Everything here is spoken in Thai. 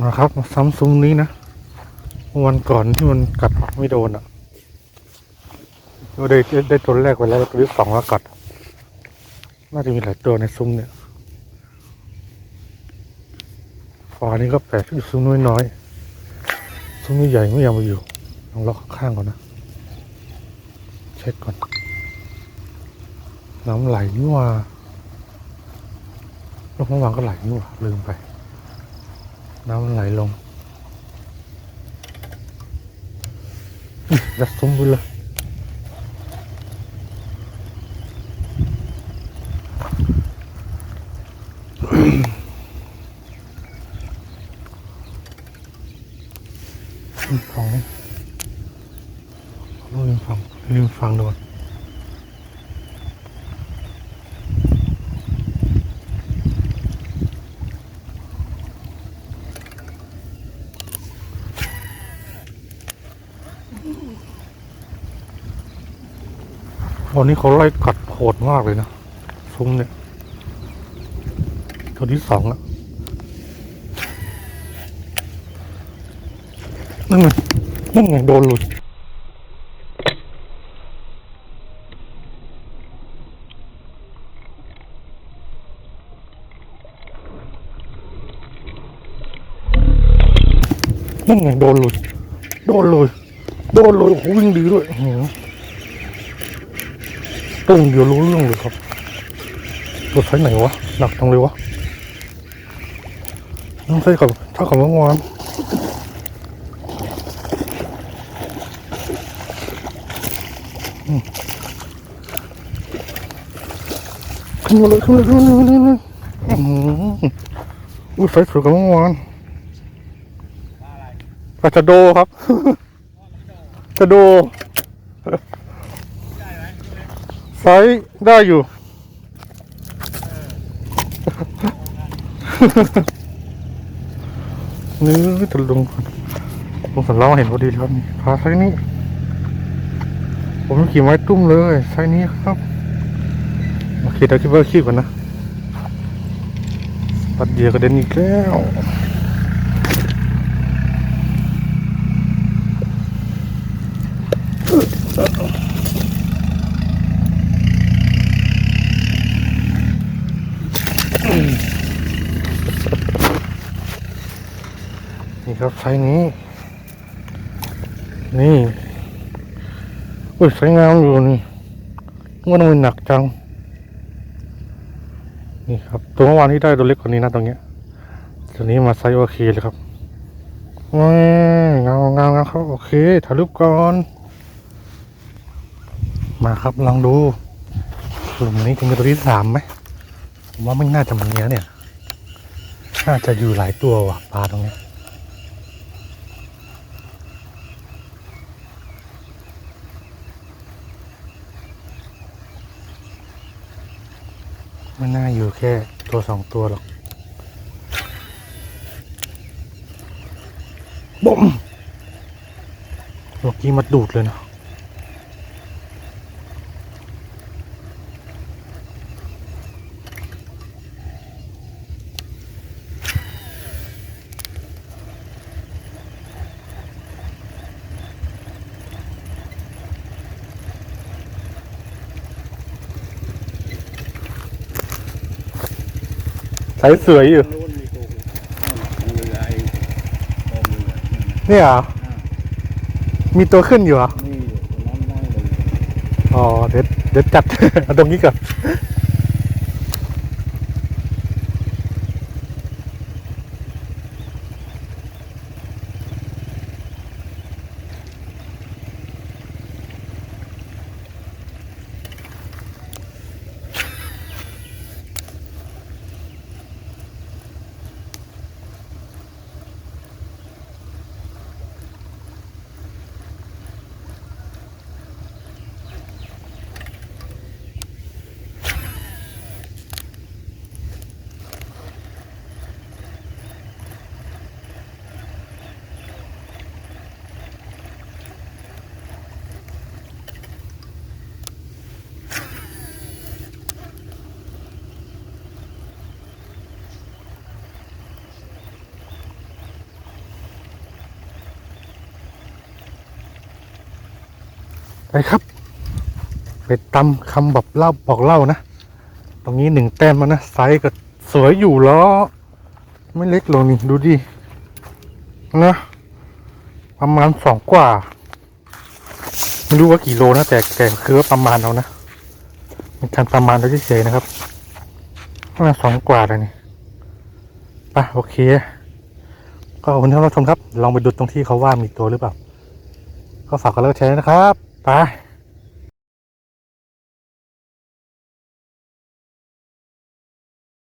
นะครับซ้ำซุ้มนี้นะ วันก่อนที่มันกัดไม่โดนอะเราได้ได้ได้ตัวแรกไปแล้วตัวที่สองแล้วกัด น่าจะมีหลายตัวในซุ้มเนี่ยฝานี้ก็แปลกอยู่ซุ้มน้อยๆซุ้มใหญ่ไม่อยากมาอยู่ลองล็อกข้างก่อนนะ เช็คก่อน น้ำไหลนี่ว่าลงเมื่อวานก็ไหลนี่ว่าลืมไป น้ำมันไหลลงอื้อยั ดซุ้มไปเลยอืมฟังนี่ลืมฟังลืมฟังดูก่อนวันนี้เขาไล่กัดโหดมากเลยนะ ซุ้มเนี่ยตัวที่สองอะนั่นไงนั่นไงโดนหลุดนั่นไงโดนหลุดโดนเลย โดนเลยโอ้โหวิ่งดีด้วยต้อหือตุ้งเดียวรู้เรื่องเลยครับรถไฟไหนวะ หนักจังเลยวะต้องใช้กับถ้ากับเมื่อวานขึ้นมาเลยขึ้นมาเลยขึ้นมาเลยขึ้นมาเลยอุ้ยไฟสวยกว่าเมื่อวานปลาชะโดครับ ชะโดไซส์ได้อยู่ นี่ตะลุงลุงสันเล่าเห็นพอดีครับนี่ปลาไซส์นี้ ผมขี่ไม้ตุ้มเลยไซส์นี้ครับ โอเคเดี๋ยวคิดว่าขี้ก่อนนะปัดเหยียกระเด็นอีกแล้ว ครับไซนี้ นี่อุ้ยไซส์งามอยู่นี่ว่าทำไมหนักจัง นี่ครับ ตัวเมื่อวานที่ได้ตัวเล็กกว่านี้นะตรงเนี้ยตัวนี้มาไซส์โอเคเลยครับว้าวเงาเงาเงาครับโอเคถ่ายรูปก่อน มาครับลองดูกลุ่มนี้จะมีตัวที่สามไหมผมว่าไม่น่าจะมีนะเนี่ย น่าจะอยู่หลายตัวว่ะปลาตรงเนี้ ม่น่าอยู่แค่ตัวสองตัวหรอกบ่มเมื่อกี้มาดูดเลยนะ ใสสวยอยู่ นู้นมีตัวเรือไอ้ตัวเรือเนี่เหรอ มีตัวขึ้นอยู่เหรอ นี่อยู่ตรงนั้นได้เลย อ๋อ เดี๋ยวเดี๋ยวจัด เอาตรงนี้ก่อน ไปครับ ไปตามคำแบอกเล่าบอกเล่านะ ตรงนี้หนึ่งแต้มแล้วนะไซส์ก็สวยอยู่ล้อ ไม่เล็กลงนี่ดูดินะประมาณสองกว่า ไม่รู้ว่ากี่โลนะแต่แต่คือว่าประมาณเอานะเป็นการประมาณเราเฉยๆนะครับประมาณสองกว่าเลยนี่ไปโอเค ก็ขอบคุณที่รับชมครับ ลองไปดูตรงที่เขาว่ามีตัวหรือเปล่า ก็ฝากกันแล้วแชร์นะครับ ไป